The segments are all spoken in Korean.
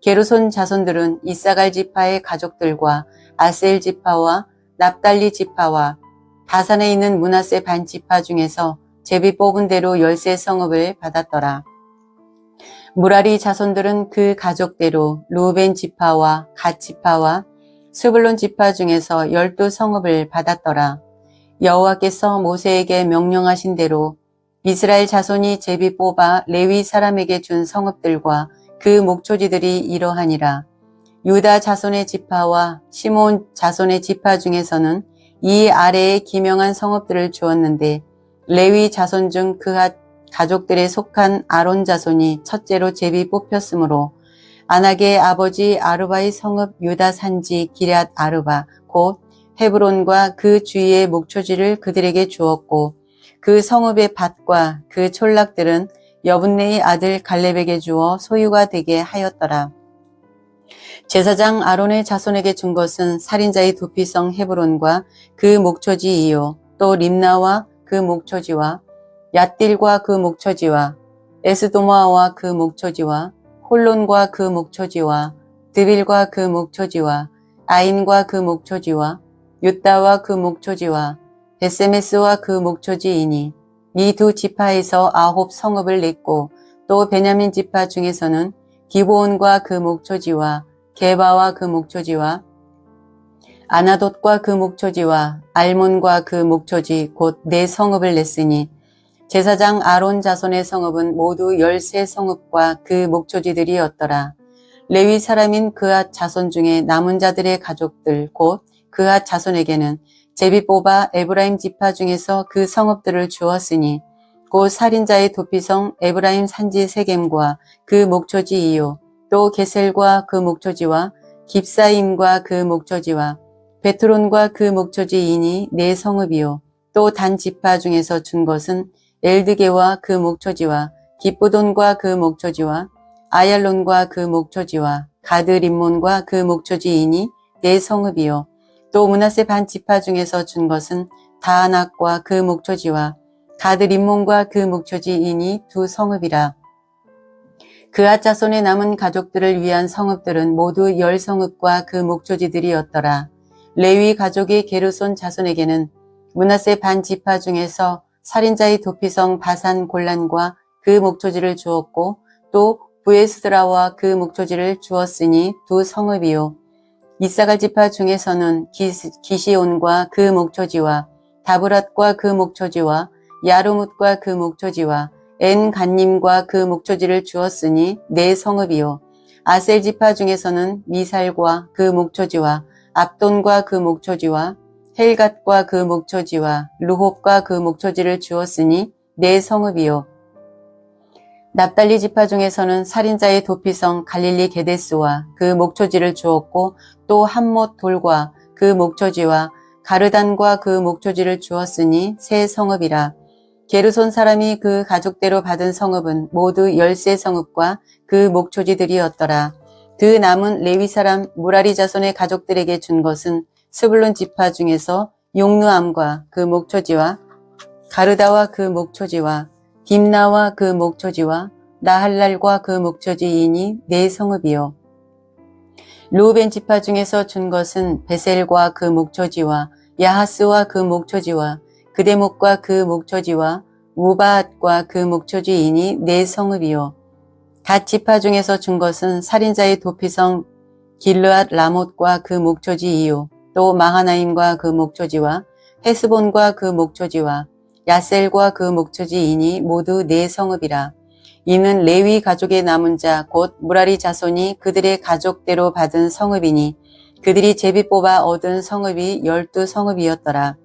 게르손 자손들은 이사갈 지파의 가족들과 아셀 지파와 납달리 지파와 다산에 있는 문하세 반 지파 중에서 제비 뽑은 대로 열세 성읍을 받았더라. 무라리 자손들은 그 가족대로 루벤 지파와 갓 지파와 스불론 지파 중에서 열두 성읍을 받았더라. 여호와께서 모세에게 명령하신 대로 이스라엘 자손이 제비 뽑아 레위 사람에게 준 성읍들과 그 목초지들이 이러하니라. 유다 자손의 지파와 시몬 자손의 지파 중에서는 이 아래에 기명한 성읍들을 주었는데 레위 자손 중 그핫 가족들에 속한 아론 자손이 첫째로 제비 뽑혔으므로 아낙의 아버지 아르바의 성읍 유다 산지 기럇 아르바 곧 헤브론과 그 주위의 목초지를 그들에게 주었고 그 성읍의 밭과 그 촌락들은 여분네의 아들 갈렙에게 주어 소유가 되게 하였더라. 제사장 아론의 자손에게 준 것은 살인자의 도피성 헤브론과 그 목초지이요 또 림나와 그 목초지와 얏딜과 그 목초지와 에스도마와 그 목초지와 홀론과 그 목초지와 드빌과 그 목초지와 아인과 그 목초지와 유다와 그 목초지와 베세메스와 그 목초지이니 이 두 지파에서 아홉 성읍을 냈고 또 베냐민 지파 중에서는 기브온과 그 목초지와 게바와 그 목초지와 아나돗과 그 목초지와 알몬과 그 목초지 곧 네 성읍을 냈으니 제사장 아론 자손의 성읍은 모두 열세 성읍과 그 목초지들이었더라. 레위 사람인 그앗 자손 중에 남은 자들의 가족들 곧 그앗 자손에게는 제비 뽑아 에브라임 지파 중에서 그 성읍들을 주었으니 곧 살인자의 도피성 에브라임 산지 세겜과 그 목초지 이요 또 게셀과 그 목초지와 깁사임과 그 목초지와 베트론과 그 목초지이니 네 성읍이요 또 단 지파 중에서 준 것은 엘드게와 그 목초지와 기쁘돈과 그 목초지와 아얄론과 그 목초지와 가드림몬과 그 목초지이니 네 성읍이요 또 문하세 반 지파 중에서 준 것은 다아낙과 그 목초지와 가드 림몬과 그 목초지이니 두 성읍이라 그앗 자손의 남은 가족들을 위한 성읍들은 모두 열 성읍과 그 목초지들이었더라. 레위 가족의 게르손 자손에게는 문하세 반 지파 중에서 살인자의 도피성 바산 골란과 그 목초지를 주었고 또 부에스드라와 그 목초지를 주었으니 두 성읍이요. 이사갈 지파 중에서는 기시온과 그 목초지와 다브랏과 그 목초지와 야르뭇과 그 목초지와 엔 간님과 그 목초지를 주었으니 네 성읍이요. 아셀 지파 중에서는 미살과 그 목초지와 압돈과 그 목초지와 헬갓과 그 목초지와 루홉과 그 목초지를 주었으니 네 성읍이요. 납달리 지파 중에서는 살인자의 도피성 갈릴리 게데스와 그 목초지를 주었고 또 한못 돌과 그 목초지와 가르단과 그 목초지를 주었으니 세 성읍이라. 게르손 사람이 그 가족대로 받은 성읍은 모두 열세 성읍과 그 목초지들이었더라. 그 남은 레위 사람 무라리 자손의 가족들에게 준 것은 스불론 지파 중에서 용누암과 그 목초지와 가르다와 그 목초지와 딥나와 그 목초지와 나할랄과 그 목초지이니 네 성읍이요. 루벤 지파 중에서 준 것은 베셀과 그 목초지와 야하스와 그 목초지와 그대목과 그 목초지와 우바앗과 그 목초지이니 네 성읍이요. 갓 지파 중에서 준 것은 살인자의 도피성 길르앗 라못과 그 목초지이요 또 마하나임과 그 목초지와 헤스본과 그 목초지와 야셀과 그 목초지이니 모두 네 성읍이라 이는 레위 가족의 남은 자 곧 무라리 자손이 그들의 가족대로 받은 성읍이니 그들이 제비 뽑아 얻은 성읍이 열두 성읍이었더라.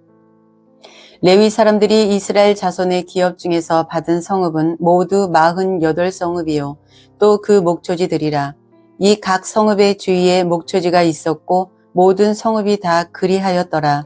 레위 사람들이 이스라엘 자손의 기업 중에서 받은 성읍은 모두 마흔여덟 성읍이요 또 그 목초지들이라. 이 각 성읍의 주위에 목초지가 있었고 모든 성읍이 다 그리하였더라.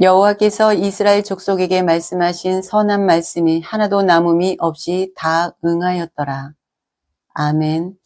여호와께서 이스라엘 족속에게 말씀하신 선한 말씀이 하나도 남음이 없이 다 응하였더라. 아멘.